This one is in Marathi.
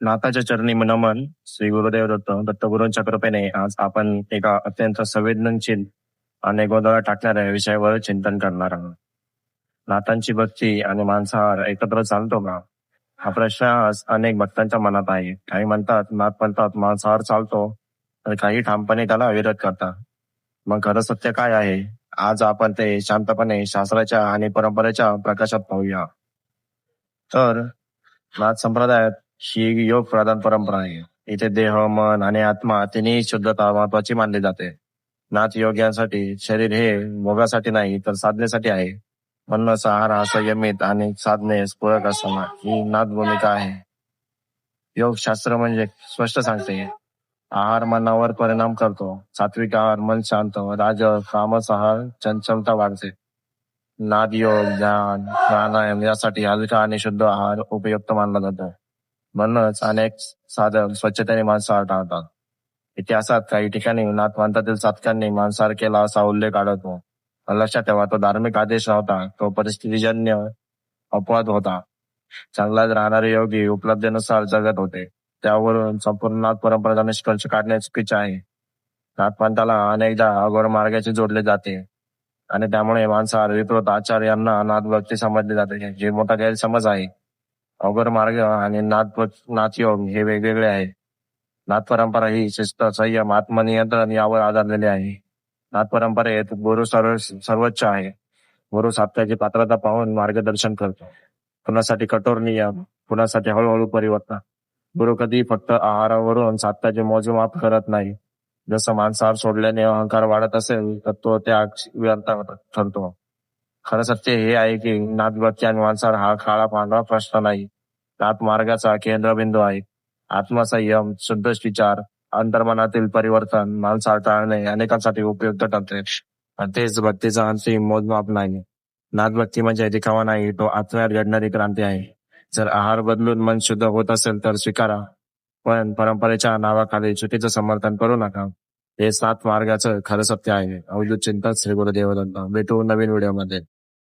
नाथाच्या चरणी नमन श्री गुरुदेव दत्त दत्तगुरूंच्या कृपेने आज आपण एका अत्यंत संवेदनशील आणि गोंधळ टाकणाऱ्या विषयावर चिंतन करणार आहोत. नाथांची भक्ती आणि मांसाहार एकत्र चालतो का? हा प्रश्न आज अनेक भक्तांच्या मनात आहे. काही म्हणतात नाथ म्हणतात मांसाहार चालतो तर काही ठामपणे त्याला विरोध करतात. मग खरं सत्य काय आहे? आज आपण ते शांतपणे शास्त्राच्या आणि परंपरेच्या प्रकाशात पाहूया. तर नाथ संप्रदायात ही योग प्रधान परंपरा आहे. इथे देह मन आणि आत्मा तिन्ही शुद्धता महत्वाची मानली जाते. नाथ योग शरीर हे भोगासाठी नाही तर साधनेसाठी आहे. म्हणूनच आहार हा संयमित आणि साधने पूरक असताना ही नाथ भूमिका आहे. योग शास्त्र म्हणजे स्पष्ट सांगते. आहार मनावर परिणाम करतो. सात्विक आहार मन शांत राज कामस आहार चंचलता वाढते. नाद योग ध्यान प्राणायाम यासाठी हलका आणि शुद्ध आहार उपयुक्त मानला जातो. म्हणूनच अनेक साधक स्वच्छतेने मांसाहार टाळतात. इतिहासात काही ठिकाणी नाथवंतातील साधकांनी मांसाहार केला असा उल्लेख आढळतो. लक्षात ठेवा तो धार्मिक आदेश नव्हता. तो परिस्थितीजन्य अपवाद होता. चांगलाच राहणारे योगी उपलब्धीनुसार जगत होते. त्यावरून संपूर्ण नाथ परंपरेचा निष्कर्ष काढणे चुकीचे आहे. नाथपंथाला अनेकदा अगोर मार्गाचे जोडले जाते आणि त्यामुळे मांसाहार विकृत आचार्यांना नाथभक्ती समजले जाते जे मोठा गैरसमज आहे. अवघड मार्ग आणि नाथ नाथयोग हे वेगवेगळे आहे नाथ परंपरा ही शिस्त संयम आत्मनियंत्रण यावर आधारलेली आहे. नाथ परंपरेत गुरु सर्व सर्वोच्च आहे. गुरु साप्ताची पात्रता पाहून मार्गदर्शन करतो. कुणासाठी कठोर नियम कुणासाठी हळूहळू परिवर्तन. गुरु कधी फक्त आहारावरून साप्ताचे मोजमाप करत नाही. जसं मांसाहार सोडल्याने अहंकार वाढत असेल तर तो त्या व्यर्थ ठरतो. खरं सत्य हे आहे की नाथभक्ती आणि मांसाहार हा काळा पांढरा प्रश्न नाही. नाथ मार्गाचा केंद्रबिंदू आहे. आत्मसंयम शुद्ध विचार अंतर्मनातील परिवर्तन मांसाहार टाळणे अनेकांसाठी उपयुक्त ठरते तेच भक्तीचा अंतिम मोजमाप नाही. नाथभक्ती म्हणजे दिखावा नाही तो आत्म्यात घडणारी क्रांती आहे. जर आहार बदलून मन शुद्ध होत असेल तर स्वीकारा. पण परंपरेच्या नावाखाली चुकीचं समर्थन करू नका. हे सात मार्गाचं खरं सत्य आहे. अवधूत चिंतन श्री गुरुदेव भेटू नवीन व्हिडिओमध्ये.